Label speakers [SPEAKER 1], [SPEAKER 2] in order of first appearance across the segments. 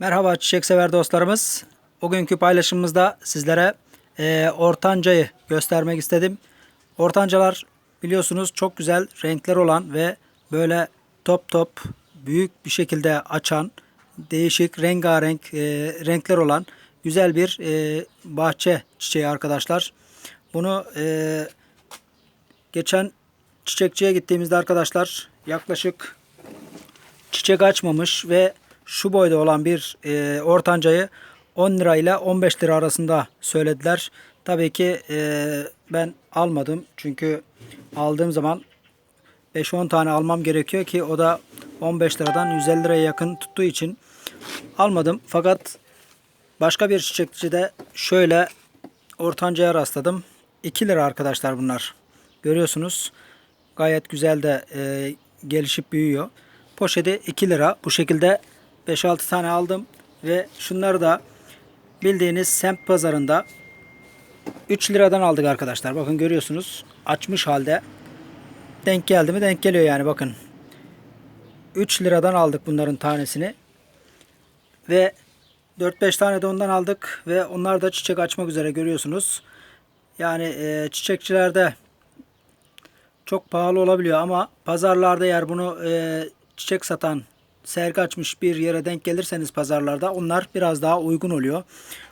[SPEAKER 1] Merhaba çiçek sever dostlarımız. Bugünkü paylaşımımızda sizlere e, ortancayı göstermek istedim. Ortancalar biliyorsunuz çok güzel renkler olan ve böyle top top büyük bir şekilde açan değişik rengarenk e, renkler olan güzel bir e, bahçe çiçeği arkadaşlar. Bunu e, geçen çiçekçiye gittiğimizde arkadaşlar yaklaşık çiçek açmamış ve şu boyda olan bir e, ortancayı 10 lira ile 15 lira arasında söylediler. Tabii ki e, ben almadım çünkü aldığım zaman 5-10 tane almam gerekiyor ki o da 15 liradan 150 liraya yakın tuttuğu için almadım. Fakat başka bir çiçekçide şöyle ortancaya rastladım. 2 lira arkadaşlar bunlar. Görüyorsunuz gayet güzel de e, gelişip büyüyor. Poşeti 2 lira. Bu şekilde 5-6 tane aldım. Ve şunları da bildiğiniz semt pazarında 3 liradan aldık arkadaşlar. Bakın görüyorsunuz. Açmış halde. Denk geldi mi? Denk geliyor yani bakın. 3 liradan aldık bunların tanesini. Ve 4-5 tane de ondan aldık. Ve onlar da çiçek açmak üzere görüyorsunuz. Yani e, çiçekçilerde çok pahalı olabiliyor ama pazarlarda eğer bunu e, çiçek satan sergi açmış bir yere denk gelirseniz pazarlarda onlar biraz daha uygun oluyor.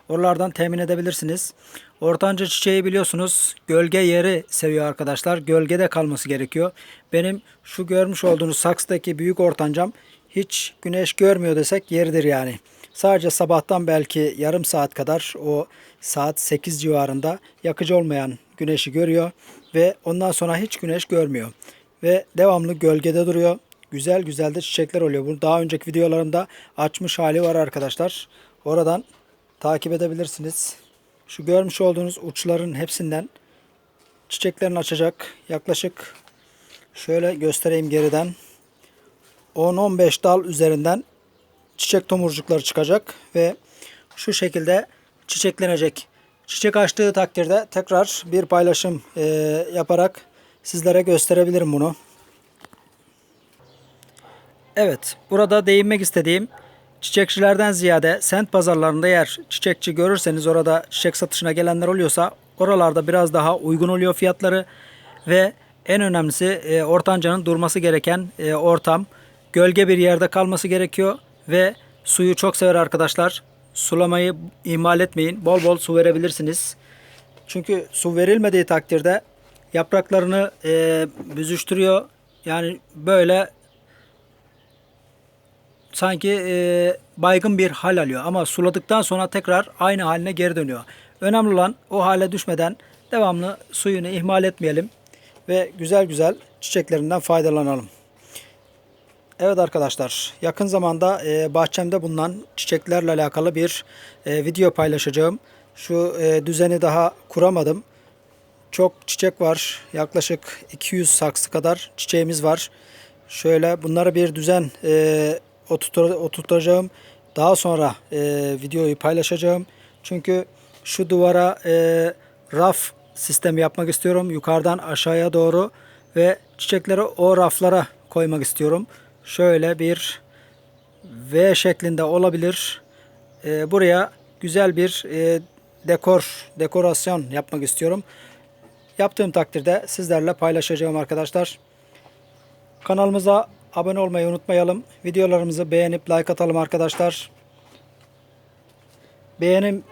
[SPEAKER 1] Oralardan temin edebilirsiniz. Ortanca çiçeği biliyorsunuz gölge yeri seviyor arkadaşlar. Gölgede kalması gerekiyor. Benim şu görmüş olduğunuz saksıdaki büyük ortancam hiç güneş görmüyor desek yeridir yani. Sadece sabahtan belki yarım saat kadar o saat 8 civarında yakıcı olmayan güneşi görüyor ve ondan sonra hiç güneş görmüyor. Ve devamlı gölgede duruyor. Güzel güzel de çiçekler oluyor. Bunu daha önceki videolarımda açmış hali var arkadaşlar. Oradan takip edebilirsiniz. Şu görmüş olduğunuz uçların hepsinden çiçeklerini açacak. Yaklaşık şöyle göstereyim geriden. 10-15 dal üzerinden çiçek tomurcukları çıkacak ve şu şekilde çiçeklenecek. Çiçek açtığı takdirde tekrar bir paylaşım e, yaparak sizlere gösterebilirim bunu. Evet, burada değinmek istediğim çiçekçilerden ziyade sent pazarlarında eğer çiçekçi görürseniz orada çiçek satışına gelenler oluyorsa oralarda biraz daha uygun oluyor fiyatları ve en önemlisi e, ortancanın durması gereken e, ortam gölge bir yerde kalması gerekiyor ve suyu çok sever arkadaşlar. Sulamayı ihmal etmeyin. Bol bol su verebilirsiniz. Çünkü su verilmediği takdirde yapraklarını e, büzüştürüyor. Yani böyle sanki e, baygın bir hal alıyor. Ama suladıktan sonra tekrar aynı haline geri dönüyor. Önemli olan o hale düşmeden devamlı suyunu ihmal etmeyelim ve güzel güzel çiçeklerinden faydalanalım. Evet arkadaşlar yakın zamanda e, bahçemde bulunan çiçeklerle alakalı bir e, video paylaşacağım. Şu e, düzeni daha kuramadım. Çok çiçek var. Yaklaşık 200 saksı kadar çiçeğimiz var. Şöyle bunları bir düzen e, oturtur, oturtacağım. Daha sonra e, videoyu paylaşacağım. Çünkü şu duvara e, raf sistemi yapmak istiyorum. Yukarıdan aşağıya doğru ve çiçekleri o raflara koymak istiyorum. Şöyle bir V şeklinde olabilir. E, buraya güzel bir e, dekor, dekorasyon yapmak istiyorum. Yaptığım takdirde sizlerle paylaşacağım arkadaşlar. Kanalımıza abone olmayı unutmayalım. Videolarımızı beğenip like atalım arkadaşlar. Beğenim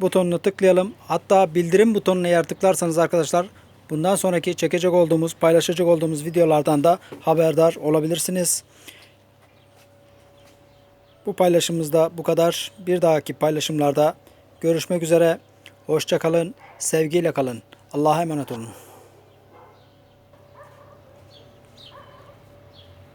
[SPEAKER 1] butonunu tıklayalım. Hatta bildirim butonunu eğer tıklarsanız arkadaşlar bundan sonraki çekecek olduğumuz, paylaşacak olduğumuz videolardan da haberdar olabilirsiniz. Bu paylaşımımızda bu kadar. Bir dahaki paylaşımlarda görüşmek üzere. Hoşça kalın, sevgiyle kalın. Allah'a emanet olun.